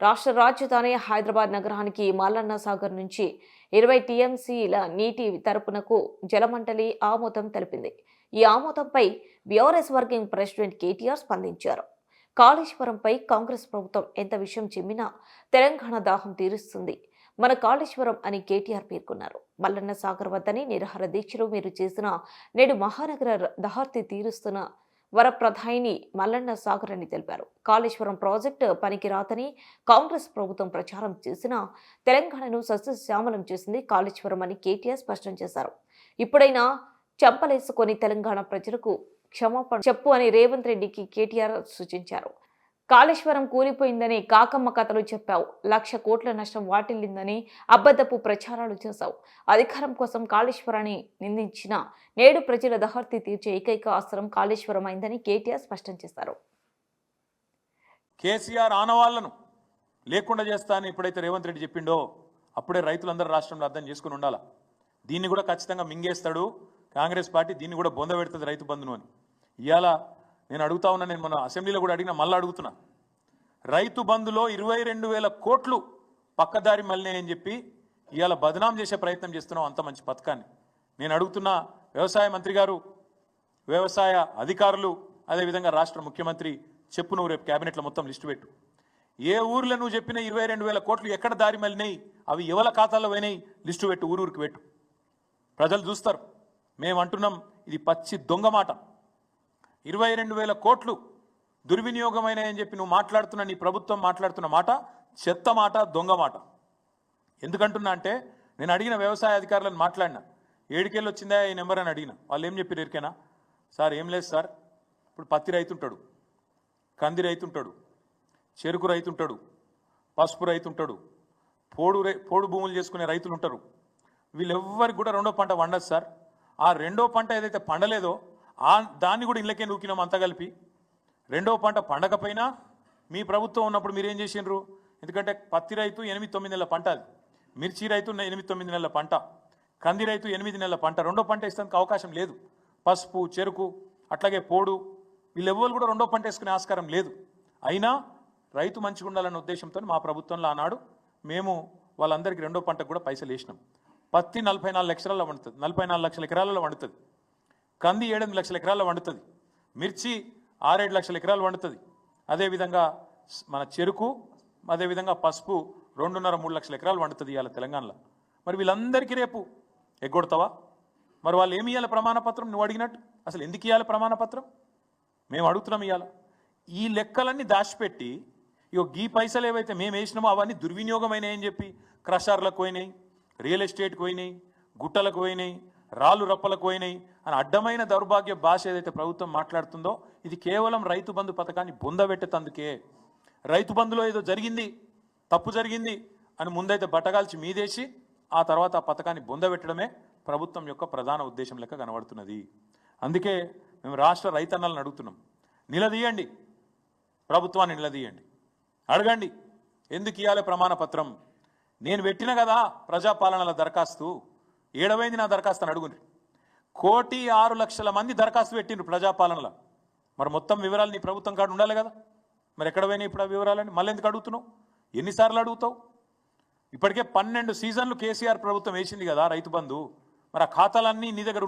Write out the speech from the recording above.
రాష్ట్ర రాజధాని హైదరాబాద్ నగరానికి మల్లన్న సాగర్ నుంచి ఇరవై టీఎంసీల నీటి తరపునకు జలమండలి ఆమోదం తెలిపింది. ఈ ఆమోదంపై బీఆర్ఎస్ వర్కింగ్ ప్రెసిడెంట్ కేటీఆర్ స్పందించారు. కాళేశ్వరంపై కాంగ్రెస్ ప్రభుత్వం ఎంత విషయం చెమ్మినా తెలంగాణ దాహం తీరుస్తుంది. మన కాళేశ్వరం అని కేటీఆర్ పేర్కొన్నారు. మల్లన్న సాగర్ వద్దని నిరాహార దీక్షలు మీరు చేసిన నేడు మహానగర దహార్తి తీరుస్తున్న వరప్రధాయిని మల్లన్న సాగర్ అని తెలిపారు. కాళేశ్వరం ప్రాజెక్టు పనికి రాదని కాంగ్రెస్ ప్రభుత్వం ప్రచారం చేసినా తెలంగాణను సస్యశ్యామలం చేసింది కాళేశ్వరం అని కేటీఆర్ స్పష్టం చేశారు. ఇప్పుడైనా చెంపలేసుకొని తెలంగాణ ప్రజలకు క్షమాపణ చెప్పు అని రేవంత్ రెడ్డికి కేటీఆర్ సూచించారు. కాళేశ్వరం కూలిపోయిందని కాకమ్మ కథలు చెప్పావు. లక్ష కోట్ల నష్టం వాటిల్లిందని అబద్ధపు ప్రచారాలు చేశావు. అధికారం కోసం కాళేశ్వరాన్ని నిందించిన నేడు ప్రజల దహర్తి తీర్చే ఏకైక అస్త్రం కాళేశ్వరం అయిందని కేటీఆర్ స్పష్టం చేశారు. కేసీఆర్ ఆనవాళ్ళను లేకుండా చేస్తానని ఎప్పుడైతే రేవంత్ రెడ్డి చెప్పిండో అప్పుడే రైతులందరూ రాష్ట్రంలో అర్థం చేసుకుని ఉండాలా? దీన్ని కూడా ఖచ్చితంగా మింగేస్తాడు కాంగ్రెస్ పార్టీ దీన్ని కూడా బొంద పెడుతుంది రైతు బంధును అని. ఇవాళ నేను అడుగుతా ఉన్నా నేను మన అసెంబ్లీలో కూడా అడిగినా మళ్ళీ అడుగుతున్నా. రైతు బంధులో ఇరవై రెండు వేల కోట్లు పక్కదారి మళ్ళీ అని చెప్పి ఇవాళ బదనాం చేసే ప్రయత్నం చేస్తున్నాం అంత మంచి పథకాన్ని. నేను అడుగుతున్నా వ్యవసాయ మంత్రి గారు వ్యవసాయ అధికారులు అదేవిధంగా రాష్ట్ర ముఖ్యమంత్రి చెప్పు నువ్వు రేపు క్యాబినెట్లో మొత్తం లిస్టు పెట్టు. ఏ ఊర్లో నువ్వు చెప్పిన ఇరవై రెండు వేల కోట్లు ఎక్కడ దారి మళ్ళినాయి? అవి ఎవల ఖాతాలో పోయినాయి? లిస్టు పెట్టు ఊరూరికి పెట్టు. ప్రజలు చూస్తారు. మేము అంటున్నాం ఇది పచ్చి దొంగ మాట. ఇరవై రెండు వేల కోట్లు దుర్వినియోగమైనాయని చెప్పి నువ్వు మాట్లాడుతున్న నీ ప్రభుత్వం మాట్లాడుతున్న మాట చెత్త మాట దొంగ మాట. ఎందుకంటున్నా అంటే నేను అడిగిన వ్యవసాయ అధికారులను మాట్లాడినా. ఏడికెళ్ళి వచ్చిందా ఈ నెంబర్ అని అడిగిన. వాళ్ళు ఏం చెప్పారు ఎరికేనా సార్ ఏం లేదు సార్. ఇప్పుడు పత్తి రైతుంటాడు కంది రైతుంటాడు చెరుకు రైతుంటాడు పసుపు రైతుంటాడు పోడు రై పోడు భూములు చేసుకునే రైతులు ఉంటారు. వీళ్ళెవ్వరికి కూడా రెండో పంట వండదు సార్. ఆ రెండో పంట ఏదైతే పండలేదో దాన్ని కూడా ఇళ్ళకే నూకినాం అంతా కలిపి. రెండో పంట పండకపోయినా మీ ప్రభుత్వం ఉన్నప్పుడు మీరు ఏం చేసిండ్రు? ఎందుకంటే పత్తి రైతు ఎనిమిది తొమ్మిది నెలల పంట అది. మిర్చి రైతు ఎనిమిది తొమ్మిది నెలల పంట. కంది రైతు ఎనిమిది నెలల పంట. రెండో పంట వేసేందుకు అవకాశం లేదు. పసుపు చెరుకు అట్లాగే పోడు వీళ్ళెవ్వరు కూడా రెండో పంట వేసుకునే ఆస్కారం లేదు. అయినా రైతు మంచిగా ఉండాలన్న ఉద్దేశంతో మా ప్రభుత్వంలో ఆనాడు మేము వాళ్ళందరికీ రెండో పంటకు కూడా పైసలు వేసినాం. పత్తి నలభై నాలుగు లక్షలలో వండుతుంది నలభై నాలుగు లక్షల ఎకరాలలో వండుతుంది కంది ఏడెనిమిది లక్షల ఎకరాల్లో వండుతుంది. మిర్చి ఆరేడు లక్షల ఎకరాలు వండుతుంది. అదేవిధంగా మన చెరుకు అదేవిధంగా పసుపు రెండున్నర మూడు లక్షల ఎకరాలు వండుతుంది ఇవాళ తెలంగాణలో. మరి వీళ్ళందరికీ రేపు ఎగ్గొడతావా? మరి వాళ్ళు ఏమి ఇవ్వాలి ప్రమాణపత్రం? నువ్వు అడిగినట్టు. అసలు ఎందుకు ఇవ్వాలి ప్రమాణపత్రం? మేము అడుగుతున్నాం ఇవాళ. ఈ లెక్కలన్నీ దాచిపెట్టి ఇగో గీ పైసలు ఏవైతే మేము వేసినామో అవన్నీ దుర్వినియోగమైనాయని చెప్పి క్రషర్లకు పోయినాయి రియల్ ఎస్టేట్కి పోయినాయి గుట్టలకు పోయినాయి రాళ్ళు రప్పలకు పోయినాయి అని అడ్డమైన దౌర్భాగ్య భాష ఏదైతే ప్రభుత్వం మాట్లాడుతుందో ఇది కేవలం రైతు బంధు పథకాన్ని బొందబెట్టేతందుకే రైతు బంధులో ఏదో జరిగింది తప్పు జరిగింది అని ముందైతే బట్టగాల్చి మీదేసి ఆ తర్వాత ఆ పథకాన్ని బొందబెట్టడమే ప్రభుత్వం యొక్క ప్రధాన ఉద్దేశం లెక్క కనబడుతున్నది. అందుకే మేము రాష్ట్ర రైతన్నలను అడుగుతున్నాం నిలదీయండి. ప్రభుత్వాన్ని నిలదీయండి. అడగండి ఎందుకు ఇవ్వాలి ప్రమాణ పత్రం నేను పెట్టిన కదా ప్రజాపాలనల దరఖాస్తు. ఏడవైంది నా దరఖాస్తు అని కోటి ఆరు లక్షల మంది దరఖాస్తు పెట్టిండ్రు ప్రజాపాలనలో. మరి మొత్తం వివరాలు నీ ప్రభుత్వం కాడ ఉండాలి కదా? మరి ఎక్కడ పోయినాయి ఇప్పుడు ఆ వివరాలని మళ్ళీ ఎందుకు అడుగుతున్నావు? ఎన్నిసార్లు అడుగుతావు? ఇప్పటికే పన్నెండు సీజన్లు కేసీఆర్ ప్రభుత్వం వేసింది కదా రైతు బంధు. మరి ఆ ఖాతాలన్నీ నీ దగ్గర